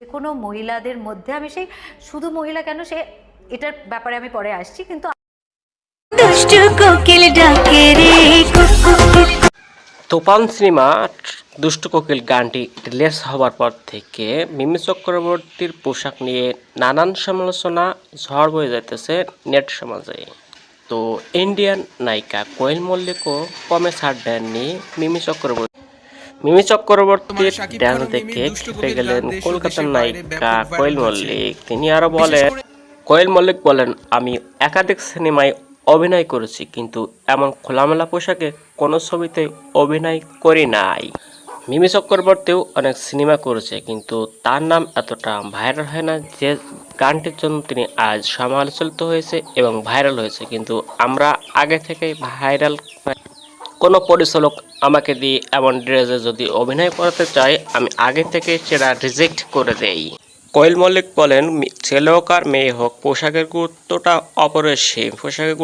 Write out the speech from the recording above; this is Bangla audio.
যে কোনো মহিলাদের মধ্যে আমি সেই শুধু মহিলা কেন সে এটার ব্যাপারে আমি পরে আসছি কিন্তু দুষ্টু কোকিল ডাকে রে কুকু কুকু তুফান সিনেমা দুষ্টু কোকিল গানটি রিলিজ হওয়ার পর থেকে মিমি চক্রবর্তীর পোশাক নিয়ে নানান সমালোচনা ঝড় বয়ে যাইতেছে নেট সমাজে। তো ইন্ডিয়ান নায়িকা কোয়েল মল্লিকও কমে ছাড় দেননি মিমি চক্রবর্তী। মিমি চক্রবর্তীর ড্যান্স দেখে খেপে গেলেন কলকাতার নায়িকা কোয়েল মল্লিক। তিনি আরও বলেন কোয়েল মল্লিক বলেন আমি একাধিক সিনেমায় অভিনয় করেছি কিন্তু এমন খোলামেলা পোশাকে কোনো ছবিতে অভিনয় করি নাই। মিমি চক্রবর্তীও অনেক সিনেমা করেছে কিন্তু তার নাম এতটা ভাইরাল হয় না যে গানটির জন্য তিনি আজ সমালোচিত হয়েছে এবং ভাইরাল হয়েছে। কিন্তু আমরা আগে থেকেই ভাইরাল কোনো পরিচালক আমাকে দিয়ে এমন ড্রেসে যদি অভিনয় করাতে চায়, আমি আগে থেকে সেটা রিজেক্ট করে দেই। কোয়েল মল্লিক বলেন ছেলে হোক আর মেয়ে হোক, পোশাকের গুরুত্বটা অপরের অপরিসীম। পোশাকের